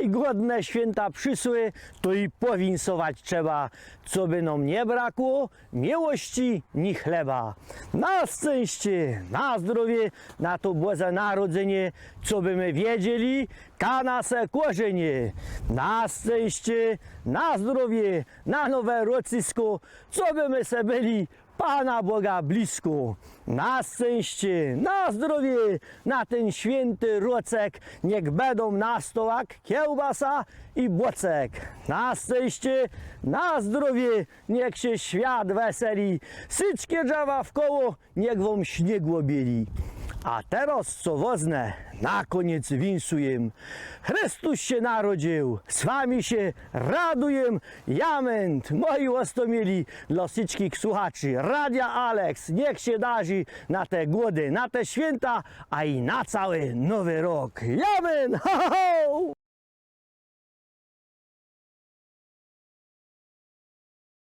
i godne święta przysły, to i powinsować trzeba, co by nam nie brakło, miłości ni chleba. Na szczęście, na zdrowie, na to Boże Narodzenie, co by my wiedzieli, ka nasze korzenie. Na szczęście, na zdrowie, na nowe rocysko, co by my se byli, Pana Boga blisko. Na szczęście, na zdrowie, na ten święty rocek, niech będą na stołach kiełbasa i bocek. Na szczęście, na zdrowie, niech się świat weseli, syczkie drzewa w koło, niech wam śniegło bieli. A teraz co woznę, na koniec winsuję. Chrystus się narodził, z wami się raduję. Jament, moi łostomieli, dla wszystkich słuchaczy, Radia Alex, niech się darzy na te głody, na te święta, a i na cały nowy rok. Jament, ho, ho, ho!